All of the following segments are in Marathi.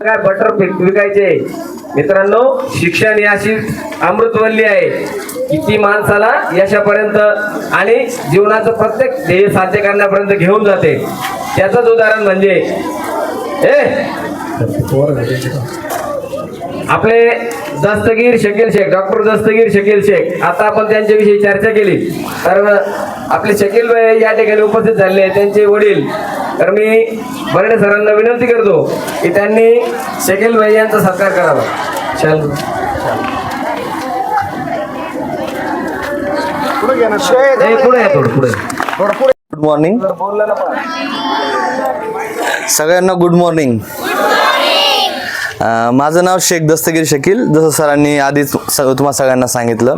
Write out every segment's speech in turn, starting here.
काय बटर विकायचे? मित्रांनो शिक्षण ही अशी अमृतवल्ली आहे. की ती माणसाला यशापर्यंत आणि जीवनाचं प्रत्येक ध्येय साध्य करण्यापर्यंत घेऊन जाते. त्याचंच उदाहरण म्हणजे ए आपले दस्तगीर शकील शेख डॉक्टर दस्तगीर शकील शेख आता आपण त्यांच्याविषयी चर्चा केली. तर आपले शकील या ठिकाणी उपस्थित झाले आहेत, त्यांचे वडील तर मी बर्डे सरांना विनंती करतो की त्यांनी शकील भाई यांचा सत्कार करावा. चल. ए, पुढे या थोडं पुढे. गुड मॉर्निंग सगळ्यांना गुड मॉर्निंग माझं नाव शेख दस्तगीर शकील. जसं सरांनी आधीच स- तुम्हा सगळ्यांना सांगितलं.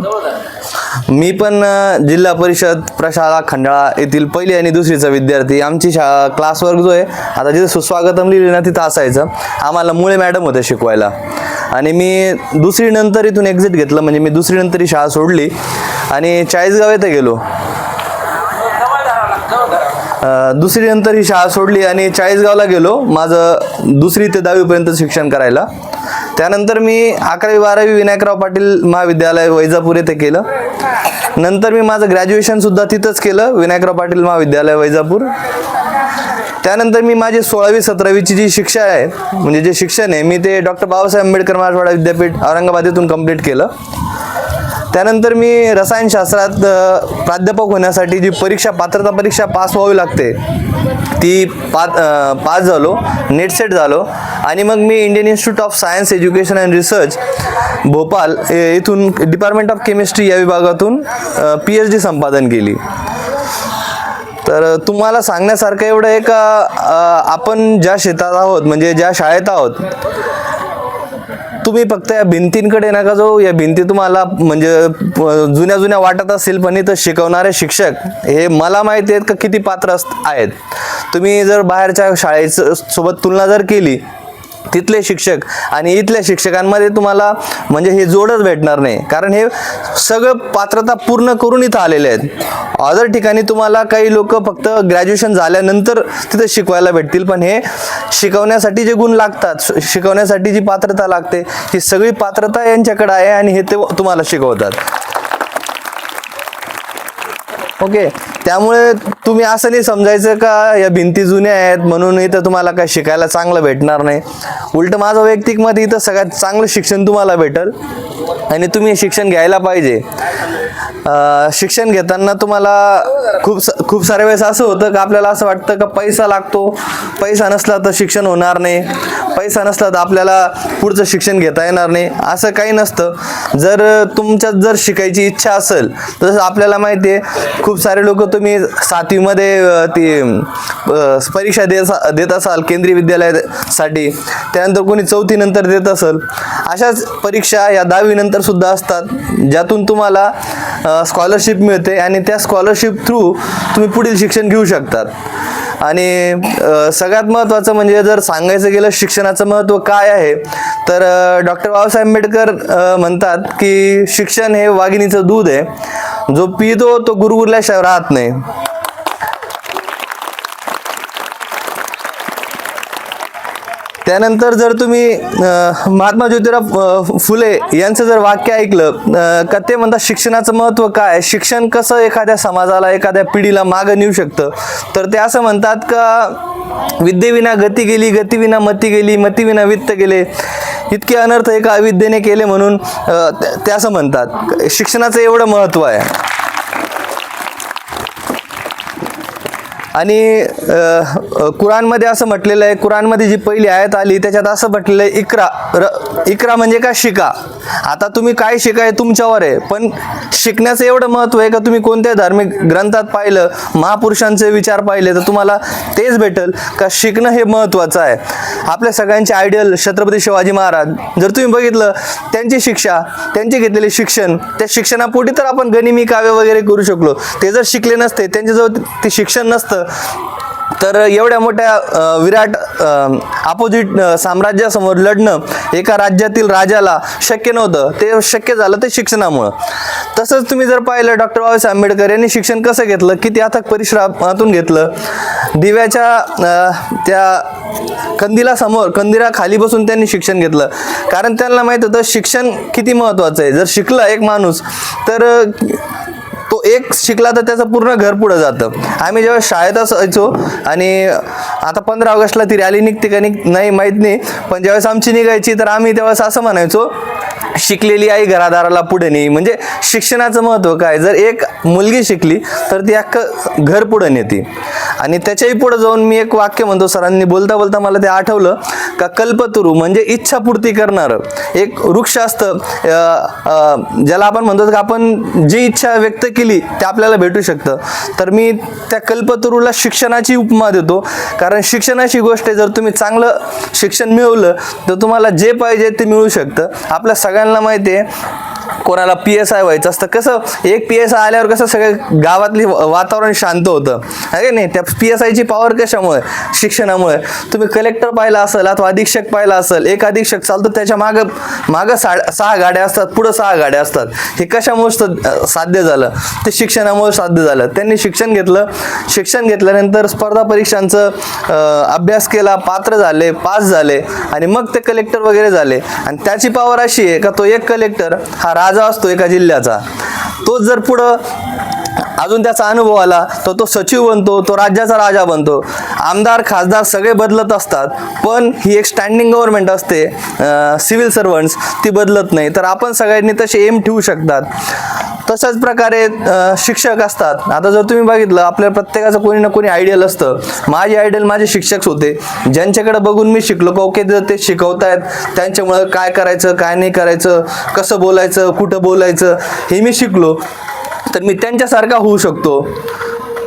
मी पण जिल्हा परिषद प्रशाला खंडाळा येथील पहिली आणि दुसरीचा विद्यार्थी. आमची शा क्लास वर्ग जो आहे आता जिथे सुस्वागतम लिहिलं ना तिथं असायचं. आम्हाला मुळे मॅडम होते शिकवायला. आणि मी दुसरी नंतर इथून एक्झिट घेतलं म्हणजे मी दुसरी नंतर ही शाळा सोडली. आणि चाळीसगाव येथे गेलो. दुसरीनंतर दुसरी नंतर ही शाळा सोडली आणि चाळीसगावला गेलो. माझं दुसरी ते दहावीपर्यंत शिक्षण करायला. त्यानंतर मी अकरावी बारावी विनायकराव पाटील महाविद्यालय वैजापूर येथे केलं. नंतर मी माझं ग्रॅज्युएशनसुद्धा तिथंच केलं विनायकराव पाटील महाविद्यालय वैजापूर. त्यानंतर मी माझी सोळावी सतरावीची जी शिक्षा आहे म्हणजे जे शिक्षण आहे मी ते डॉक्टर बाबासाहेब आंबेडकर मराठवाडा विद्यापीठ औरंगाबाद येथून कंप्लीट केलं. त्यानंतर मी रसायनशास्त्रात प्राध्यापक होण्यासाठी जी परीक्षा पात्रता परीक्षा पास व्हावी लागते ती पा पास झालो नेट सेट झालो. आणि मग मी Indian institute of science education and research Bhopal ए- इथून डिपार्टमेंट ऑफ केमिस्ट्री या विभागातून पी एच डी संपादन केली. तर तुम्हाला सांगण्यासारखं एवढं आहे का आपण ज्या शेतात आहोत म्हणजे ज्या शाळेत आहोत तुम्ही फक्त या भिंतींकडे नका जाऊ या भिंती तुम्हाला म्हणजे जुन्या जुन्या वाटत असतील पण इथं शिकवणारे शिक्षक हे मला माहिती आहेत का किती पात्र अस- आहेत? तुम्ही जर बाहेरच्या शाळेचं सोबत तुलना जर केली तिथले शिक्षक आणि इथल्या शिक्षकांमध्ये तुम्हाला म्हणजे हे जोडच भेटणार नाही. कारण हे सगळं पात्रता पूर्ण करून इथं आलेले आहेत. अदर ठिकाणी तुम्हाला काही लोक फक्त ग्रॅज्युएशन झाल्यानंतर तिथे शिकवायला भेटतील पण हे शिकवण्यासाठी जे गुण लागतात शिकवण्यासाठी जी पात्रता लागते ही सगळी पात्रता यांच्याकडे आहे आणि हे ते तुम्हाला शिकवतात. ओके त्यामुळे तुम्ही असं नाही समजायचं का या भिंती जुन्या आहेत म्हणून इथं तुम्हाला काय शिकायला चांगलं भेटणार नाही. उलट माझं वैयक्तिक मत इथं सगळ्यात चांगलं शिक्षण तुम्हाला भेटल. आणि तुम्ही शिक्षण घ्यायला पाहिजे. शिक्षण घेताना तुम्हाला खूप स- खूप साऱ्या वेळेस असं होतं का आपल्याला असं वाटतं का पैसा लागतो. पैसा नसला तर शिक्षण होणार नाही. पैसा नसला तर आपल्याला पुढचं शिक्षण घेता येणार नाही. असं काही नसतं. जर तुमच्यात जर शिकायची इच्छा असेल तर आपल्याला माहिती आहे खूप सारे लोक तुम्ही सातवीमध्ये ती परीक्षा देत देत असाल केंद्रीय विद्यालयासाठी त्यानंतर कोणी चौथीनंतर देत असेल अशाच परीक्षा या दहावीनंतर सुद्धा असतात ज्यातून तुम्हाला स्कॉलरशिप मिळते आणि त्या स्कॉलरशिप थ्रू तुम्ही पुढील शिक्षण घेऊ शकतात. आणि सगळ्यात महत्त्वाचं म्हणजे जर सांगायचं गेलं शिक्षणाचं महत्त्व काय आहे तर डॉक्टर बाबासाहेब आंबेडकर म्हणतात की शिक्षण हे वाघिणीचं दूध आहे. जो पितो तो गुरुगुरल्याशिवाय राहत नाही. त्यानंतर जर तुम्ही महात्मा ज्योतिराव फुले यांचं जर वाक्य ऐकलं का ते म्हणतात शिक्षणाचं महत्त्व काय? शिक्षण कसं एखाद्या समाजाला एखाद्या पिढीला मागं नेऊ शकतं? तर ते असं म्हणतात का विद्येविना गती गेली गतीविना मती गेली मतीविना वित्त गेले इतके अनर्थ एका अविद्येने केले म्हणून ते असं म्हणतात. शिक्षणाचं एवढं महत्त्व आहे. आणि कुराणमध्ये असं म्हटलेलं आहे कुराणमध्ये जी पहिली आयत आली त्याच्यात असं म्हटलेलं आहे इकरा र इकरा म्हणजे का शिका? आता तुम्ही काय शिका हे तुमच्यावर आहे पण शिकण्याचं एवढं महत्त्व आहे का तुम्ही कोणत्या धार्मिक ग्रंथात पाहिलं महापुरुषांचे विचार पाहिले तर तुम्हाला तेच भेटेल का शिकणं हे महत्त्वाचं आहे? आपल्या सगळ्यांचे आयडियल छत्रपती शिवाजी महाराज जर तुम्ही बघितलं त्यांची शिक्षा त्यांचे घेतलेले शिक्षण त्या शिक्षणापोटी तर आपण गनिमी काव्य वगैरे करू शकलो. ते जर शिकले नसते त्यांच्याजवळ ते शिक्षण नसतं तर एवढ्या मोठ्या विराट अपोजिट साम्राज्यासमोर लढणं एका राज्यातील राजाला शक्य नव्हतं. ते शक्य झालं ते शिक्षणामुळं. तसंच तुम्ही जर पाहिलं डॉक्टर बाबासाहेब आंबेडकर यांनी शिक्षण कसं घेतलं? किती अथक परिश्रमातून घेतलं? दिव्याच्या त्या कंदिला समोर कंदिरा खाली बसून त्यांनी शिक्षण घेतलं. कारण त्यांना माहीत होतं शिक्षण किती महत्त्वाचं आहे. जर शिकलं एक माणूस तर एक शिकला तर त्याचं पूर्ण घर पुढं जातं. आम्ही जेव्हा शाळेत असायचो आणि आता पंधरा ऑगस्टला ती रॅली निघते का निघ नाही माहीत नाही. पण ज्यावेळेस आमची निघायची तर आम्ही त्यावेळेस असं म्हणायचो शिकलेली आई घरादाराला पुढे नेई. म्हणजे शिक्षणाचं महत्त्व काय? जर एक मुलगी शिकली तर ती अख्खं घर पुढे नेते. आणि त्याच्याही पुढे जाऊन मी एक वाक्य म्हणतो सरांनी बोलता बोलता मला ते आठवलं. का कल्पतरू म्हणजे इच्छापूर्ती करणारं. एक वृक्ष असतं ज्याला आपण म्हणतो की आपण जी इच्छा व्यक्त केली ते आपल्याला भेटू शकतं. तर मी त्या कल्पतरूला शिक्षणाची उपमा देतो. कारण शिक्षणाची गोष्ट आहे जर तुम्ही चांगलं शिक्षण मिळवलं तर तुम्हाला जे पाहिजे ते मिळू शकतं. आपल्या सगळ्यांना माहिती आहे कोणाला पी एस आय व्हायचं असतं. कसं एक पी एस आय आल्यावर कसं सगळं गावातली वातावरण शांत होतं. आहे नाही? त्या पी एस आयची पॉवर कशामुळे? शिक्षणामुळे. तुम्ही कलेक्टर पाहिला असेल अथवा अधीक्षक पाहिला असेल एक अधीक्षक चालतो त्याच्या मागं मागं सा सहा गाड्या असतात पुढं सहा गाड्या असतात. हे कशामुळे साध्य झालं? ते शिक्षणामुळे साध्य झालं. त्यांनी शिक्षण घेतलं. शिक्षण घेतल्यानंतर स्पर्धा परीक्षांचं अभ्यास केला पात्र झाले पास झाले आणि मग ते कलेक्टर वगैरे झाले. आणि त्याची पॉवर अशी आहे का तो एक कलेक्टर हा राज राजा असतो एका जिल्ह्याचा. तो जर पुढं अजून त्याचा अनुभव आला तर तो सचिव बनतो तो राज्याचा राजा बनतो. आमदार खासदार सगळे बदलत असतात पण ही एक स्टँडिंग गव्हर्नमेंट असते सिव्हिल सर्वंट्स ती बदलत नाही. तर आपण सगळ्यांनी तसे एम ठेवू शकतात. तशाच प्रकारे शिक्षक असतात. आता जर तुम्ही बघितलं आपल्या प्रत्येकाचं कोणी ना कोणी आयडियल असतं. माझे आयडियल माझे शिक्षक होते. ज्यांच्याकडे बघून मी शिकलो का ओके जर ते शिकवतायत त्यांच्यामुळं काय करायचं काय नाही करायचं कसं बोलायचं कुठं बोलायचं हे मी शिकलो. तर मी त्यांच्यासारखा होऊ शकतो.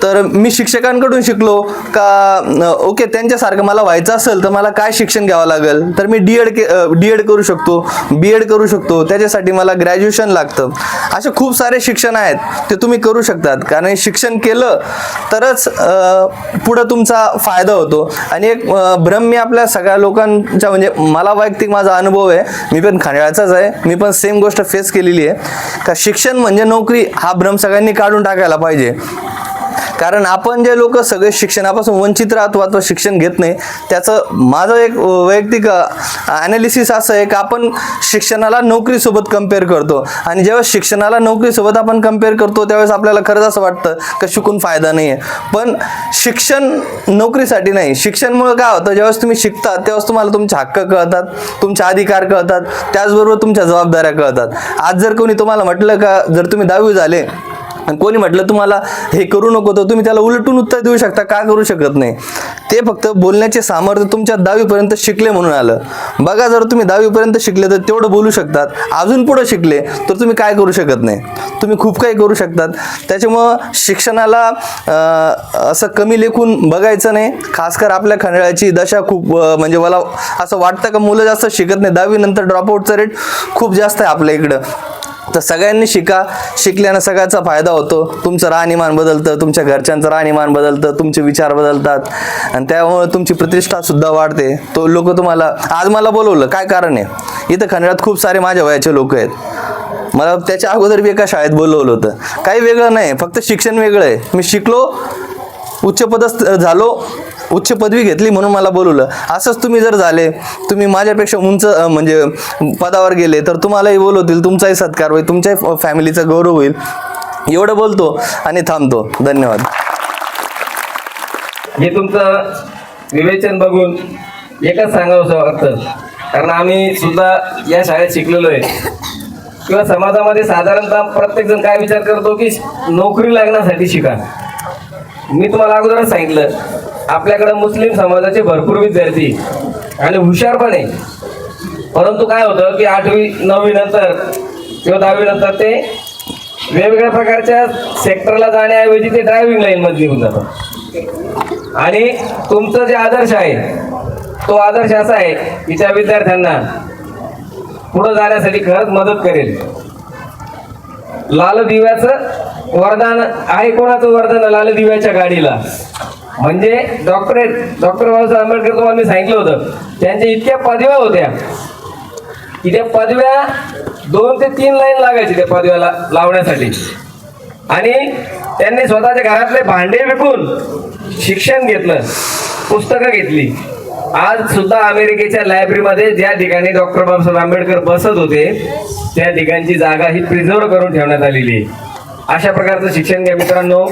तर मी शिक्षकांकडून शिकलो का ओके त्यांच्यासारखं मला व्हायचं असेल तर मला काय शिक्षण घ्यावं लागेल? तर मी डी एड के डी एड करू शकतो बी एड करू शकतो. त्याच्यासाठी मला ग्रॅज्युएशन लागतं. असे खूप सारे शिक्षण आहेत ते तुम्ही करू शकतात. कारण शिक्षण केलं तरच पुढं तुमचा फायदा होतो. आणि एक भ्रम मी आपल्या सगळ्या लोकांच्या म्हणजे मला वैयक्तिक माझा अनुभव आहे. मी पण खांडाळाचाच आहे. मी पण सेम गोष्ट फेस केलेली आहे. का शिक्षण म्हणजे नोकरी हा भ्रम सगळ्यांनी काढून टाकायला पाहिजे. कारण आपण जे लोक सगळे शिक्षणापासून वंचित राहतो अथवा शिक्षण घेत नाही त्याचं माझं एक वैयक्तिक ॲनालिसिस असं आहे की आपण शिक्षणाला नोकरीसोबत कंपेअर करतो. आणि जेव्हा शिक्षणाला नोकरीसोबत आपण कंपेअर करतो त्यावेळेस आपल्याला खरंच असं वाटतं का शिकून फायदा नाही आहे पण शिक्षण नोकरीसाठी नाही. शिक्षणमुळं काय होतं ज्यावेळेस तुम्ही शिकता तेव्हाच तुम्हाला तुमचे हक्क कळतात तुमचे अधिकार कळतात त्याचबरोबर तुमच्या जबाबदाऱ्या कळतात. आज जर कोणी तुम्हाला म्हटलं का जर तुम्ही दहावी झाले आणि कोणी म्हटलं तुम्हाला हे करू नको तर तुम्ही त्याला उलटून उत्तर देऊ शकता का करू शकत नाही? ते फक्त बोलण्याचे सामर्थ्य तुमच्या दहावीपर्यंत शिकले म्हणून आलं. बघा जर तुम्ही दहावीपर्यंत शिकले तर तेवढं बोलू शकतात. अजून पुढं शिकले तर तुम्ही काय करू शकत नाही. तुम्ही खूप काही करू शकतात. त्याच्यामुळं शिक्षणाला असं कमी लेखून बघायचं नाही. खासकर आपल्या खंडाळ्याची दशा खूप म्हणजे मला असं वाटतं का मुलं जास्त शिकत नाही. दहावीनंतर ड्रॉपआउटचा रेट खूप जास्त आहे आपल्या इकडं. तर सगळ्यांनी शिका. शिकल्यानं सगळ्याचा फायदा होतो. तुमचं राहणीमान बदलतं तुमच्या घरच्यांचं राहणीमान बदलतं तुमचे विचार बदलतात. आणि त्यामुळे तुमची प्रतिष्ठा सुद्धा वाढते. तो लोक तुम्हाला आज मला बोलवलं काय कारण आहे? इथं खंडाळ्यात खूप सारे माझ्या वयाचे लोक आहेत. मला त्याच्या अगोदर बी एका शाळेत बोलवलं होतं. काही वेगळं नाही फक्त शिक्षण वेगळं आहे. मी शिकलो उच्चपदस्थ झालो उच्च पदवी घेतली म्हणून मला बोलवलं. असंच तुम्ही जर झाले तुम्ही माझ्यापेक्षा उंच म्हणजे पदावर गेले तर तुम्हालाही बोलवतील तुमचाही सत्कार होईल तुमच्याही फॅमिलीचा गौरव होईल. एवढं बोलतो आणि थांबतो. धन्यवाद. हे तुमचं विवेचन बघून एकच सांगावं वाटतं. कारण आम्ही सुद्धा या शाळेत शिकलेलो आहे. किंवा समाजामध्ये साधारणतः प्रत्येक जण काय विचार करतो की नोकरी लागण्यासाठी शिका. मी तुम्हाला अगोदरच सांगितलं आपल्याकडे मुस्लिम समाजाचे भरपूर विद्यार्थी आणि हुशार पण आहे. परंतु काय होतं की आठवी नववी नंतर किंवा दहावी नंतर ते वेगवेगळ्या प्रकारच्या सेक्टरला जाण्याऐवजी ते ड्रायव्हिंग लाईन मध्ये निघून जातात. आणि तुमचं जे आदर्श आहे तो आदर्श असा आहे की त्या विद्यार्थ्यांना पुढे जाण्यासाठी खरंच मदत करेल. लाल दिव्याचं वरदान आहे कोणाचं वरदान? लाल दिव्याच्या गाडीला. म्हणजे डॉक्टर डॉक्टर बाबासाहेब आंबेडकर तुम्हाला मी सांगितलं होतं. त्यांच्या इतक्या पदव्या होत्या. की त्या पदव्या दोन ते तीन लाईन लागायची त्या पदव्याला लावण्यासाठी. आणि त्यांनी स्वतःच्या घरातले भांडे विकून शिक्षण घेतलं. पुस्तकं घेतली. आज सुद्धा अमेरिकेच्या लायब्ररीमध्ये ज्या ठिकाणी डॉक्टर बाबासाहेब आंबेडकर बसत होते त्या ठिकाणची जागा ही प्रिझर्व करून ठेवण्यात आलेली आहे. अशा प्रकारचं शिक्षण घ्या मित्रांनो.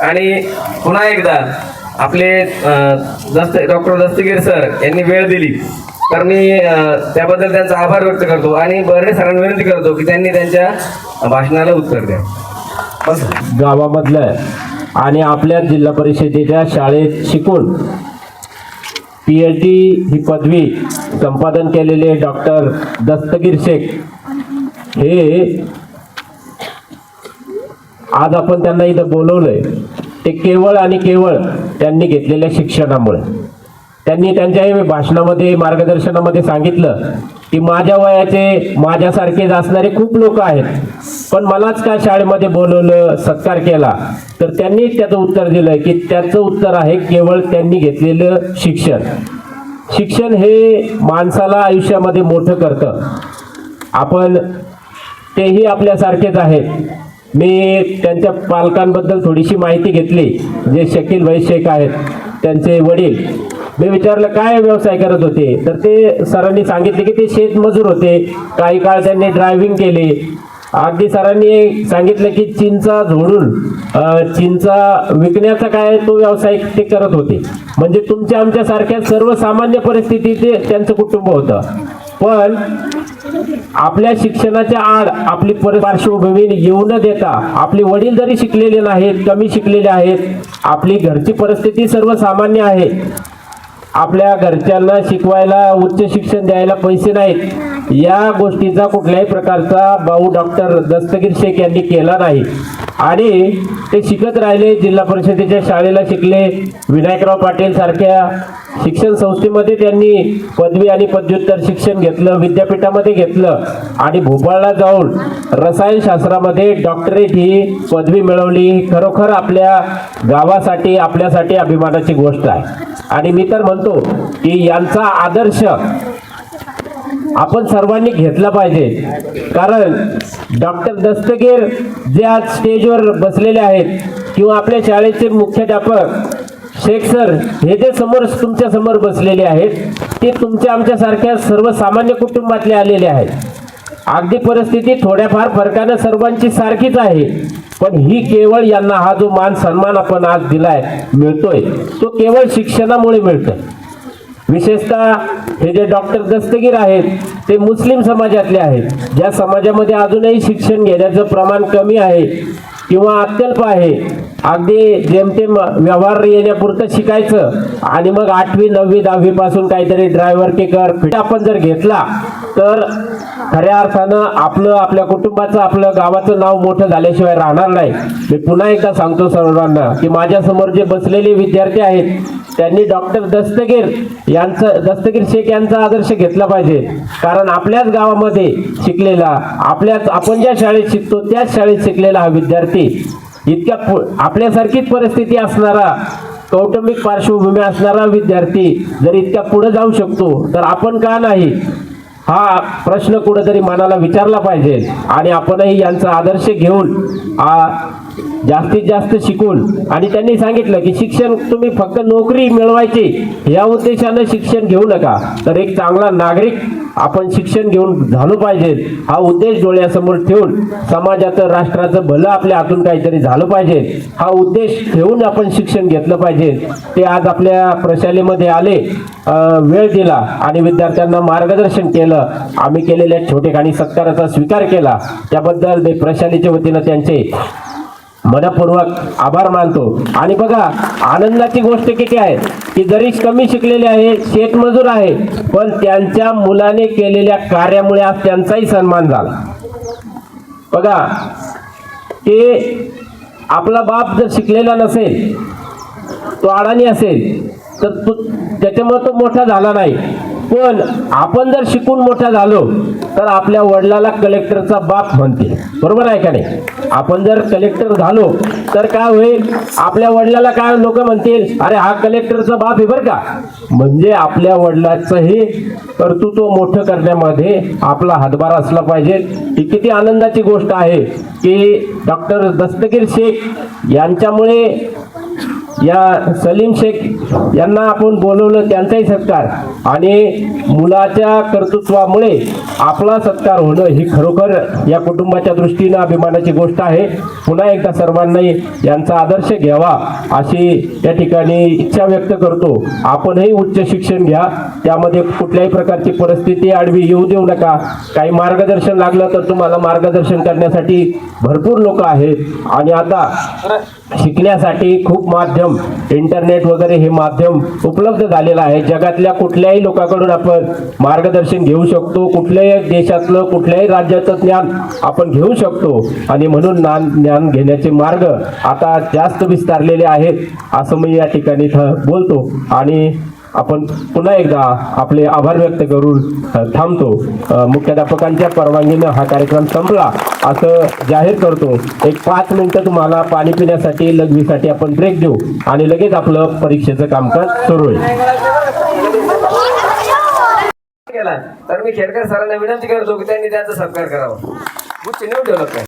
आणि पुन्हा एकदा आपले दस्त डॉक्टर दस्तगीर सर यांनी वेळ दिली. तर मी त्याबद्दल त्यांचा आभार व्यक्त करतो आणि बर्डे सरांना विनंती करतो की त्यांनी त्यांच्या भाषणाला उत्तर द्या. गावामधलं आहे आणि आपल्या जिल्हा परिषदेच्या शाळेत शिकून पी एच डी ही पदवी संपादन केलेले डॉक्टर दस्तगीर शेख हे आज आपण त्यांना इथं बोलवलंय. ते केवळ आणि केवळ त्यांनी घेतलेल्या शिक्षणामुळे. त्यांनी त्यांच्या भाषणामध्ये मार्गदर्शनामध्ये सांगितलं की माझ्या वयाचे माझ्यासारखेच असणारे खूप लोक आहेत. पण मलाच का शाळेमध्ये बोलवलं सत्कार केला. तर त्यांनी त्याचं उत्तर दिलं की त्याचं उत्तर आहे केवळ त्यांनी घेतलेलं शिक्षण. शिक्षण हे माणसाला आयुष्यामध्ये मोठं करतं. आपण तेही आपल्यासारखेच आहेत. मी त्यांच्या पालकांबद्दल थोडीशी माहिती घेतली. जे शकील भाई शेख आहेत त्यांचे वडील. मी विचारलं काय व्यवसाय करत होते? तर ते सरांनी सांगितले की ते शेतमजूर होते. काही काळ त्यांनी ड्रायव्हिंग केली. अगदी सरांनी सांगितलं की चिंचा झोडून चिंचा विकण्याचा काय तो व्यवसाय ते करत होते. म्हणजे तुमच्या आमच्यासारख्या सर्वसामान्य परिस्थितीत ते त्यांचं कुटुंब होतं. पण आपल्या शिक्षणाच्या आड आपली पार्श्वभूमी येऊ न देता आपले वडील जरी शिकलेले नाहीत कमी शिकलेले आहेत आपली घरची परिस्थिती सर्वसामान्य आहे. आपल्या घरच्यांना शिकवायला उच्च शिक्षण द्यायला पैसे नाहीत. या गोष्टीचा कुठल्याही प्रकारचा भाऊ डॉक्टर दस्तगीर शेख यांनी केला नाही. आणि ते शिकत राहिले जिल्हा परिषदेच्या शाळेला शिकले विनायकराव पाटील सारख्या शिक्षण संस्थेमध्ये त्यांनी पदवी आणि पदव्युत्तर शिक्षण घेतलं विद्यापीठामध्ये घेतलं आणि भोपाळला जाऊन रसायनशास्त्रामध्ये डॉक्टरेट ही पदवी मिळवली. ही खरोखर आपल्या गावासाठी आपल्यासाठी अभिमानाची गोष्ट आहे. आणि मी तर म्हणतो की यांचा आदर्श आपण सर्वांनी घेतला पाहिजे. कारण डॉक्टर दस्तगीर जे आज स्टेजवर बसलेले आहेत किंवा आपल्या शाळेचे मुख्याध्यापक शेख सर हे जे समोर तुमच्यासमोर बसलेले आहेत ते तुमच्या आमच्यासारख्या सर्वसामान्य कुटुंबातले आलेले आहेत. अगदी परिस्थिती थोड्याफार फरकानं सर्वांची सारखीच आहे पण ही केवळ यांना हा जो मान सन्मान आपण आज दिलाय मिळतोय. तो केवळ शिक्षणामुळे मिळतोय. विशेषतः हे जे डॉक्टर दस्तगीर आहेत ते मुस्लिम समाजातले आहेत. ज्या समाजामध्ये अजूनही शिक्षण घेण्याचं प्रमाण कमी आहे किंवा अत्यल्प आहे. अगदी जेमतेम व्यवहार येण्यापुरतं शिकायचं आणि मग आठवी नववी दहावी पासून काहीतरी ड्रायव्हर केकर फिट आपण जर घेतला तर खऱ्या अर्थानं आपलं आपल्या कुटुंबाचं आपलं गावाचं नाव मोठं झाल्याशिवाय राहणार नाही. मी पुन्हा एकदा सांगतो सर्वांना की माझ्यासमोर जे बसलेले विद्यार्थी आहेत त्यांनी डॉक्टर दस्तगीर यांचं दस्तगीर शेख यांचा आदर्श घेतला पाहिजे. कारण आपल्याच गावामध्ये शिकलेला आपल्याच आपण ज्या शाळेत शिकतो त्याच शाळेत शिकलेला हा विद्यार्थी इतक्या पु- आपल्यासारखीच परिस्थिती असणारा कौटुंबिक पार्श्वभूमी असणारा विद्यार्थी जर इतक्या पुढे जाऊ शकतो तर आपण का नाही? हा प्रश्न कुठेतरी मनाला विचारला पाहिजे आणि आपणही यांचा आदर्श घेऊन जास्तीत जास्त शिकून. आणि त्यांनी सांगितलं की शिक्षण तुम्ही फक्त नोकरी मिळवायची या उद्देशानं शिक्षण घेऊ नका. तर एक चांगला नागरिक आपण शिक्षण घेऊन झालो पाहिजे. हा उद्देश डोळ्यासमोर ठेवून समाजाचं राष्ट्राचं भलं आपल्या हातून काहीतरी झालं पाहिजे. हा उद्देश ठेवून आपण शिक्षण घेतलं पाहिजे. ते आज आपल्या प्रशालेमध्ये आले वेळ दिला आणि विद्यार्थ्यांना मार्गदर्शन केलं. आम्ही केलेल्या छोटेखानी सत्काराचा स्वीकार केला. त्याबद्दल ते प्रशालेच्या वतीनं त्यांचे मनपूर्वक आभार मानतो. आणि बघा आनंदाची गोष्ट किती आहे की जरी कमी शिकलेले आहे शेतमजूर आहे पण त्यांच्या मुलाने केलेल्या कार्यामुळे आज त्यांचाही सन्मान झाला. बघा ते आपला बाप जर शिकलेला नसेल तो अडाणी असेल तर तो त्याच्यामुळे तो मोठा झाला नाही. पण आपण जर शिकून मोठा झालो तर आपल्या वडिलाला कलेक्टरचा बाप म्हणते. बरोबर आहे का नाही? आपण जर कलेक्टर झालो तर काय होईल? आपल्या वडिलाला काय लोक म्हणतील? अरे हा कलेक्टरचा बाप आहे बरं का. म्हणजे आपल्या वडिलाचं हे कर्तृत्व मोठं करण्यामध्ये आपला हातभार असला पाहिजे. ही किती आनंदाची गोष्ट आहे की डॉक्टर दस्तगीर शेख यांच्यामुळे या सलीम शेख यांना आपण बोलवलं त्यांचाही सत्कार. आणि मुलाच्या कर्तृत्वामुळे आपला सत्कार होणं ही खरोखर या कुटुंबाच्या दृष्टीनं अभिमानाची गोष्ट आहे. पुन्हा एकदा सर्वांनी यांचा आदर्श घ्यावा अशी या ठिकाणी इच्छा व्यक्त करतो. आपणही उच्च शिक्षण घ्या. त्यामध्ये कुठल्याही प्रकारची परिस्थिती आडवी येऊ देऊ नका. काही मार्गदर्शन लागलं तर तुम्हाला मार्गदर्शन करण्यासाठी भरपूर लोक आहेत. आणि आता शिकण्यासाठी खूप माध्यम इंटरनेट वगैरे हे माध्यम उपलब्ध झालेलं आहे. जगातल्या कुठल्याही लोकांकडून आपण मार्गदर्शन घेऊ शकतो कुठल्याही देशातलं कुठल्याही राज्याचं ज्ञान आपण घेऊ शकतो. आणि म्हणून ज्ञान ज्ञान घेण्याचे मार्ग आता जास्त विस्तारलेले आहेत असं मी या ठिकाणी बोलतो. आणि आपण पुन्हा एकदा आपले आभार व्यक्त करून थांबतो. मुख्याध्यापकांच्या परवानगीनं हा कार्यक्रम संपला. असं जाहीर करतो. एक पाच मिनिटं तुम्हाला पाणी पिण्यासाठी लघवीसाठी आपण ब्रेक देऊ. आणि लगेच आपलं परीक्षेचं कामकाज सुरू होईल. केला. तर मी खेडकर सरांना विनंती करतो की त्यांनी त्यांचा सत्कार करावा. गुच्छ नेऊन ठेवलं काय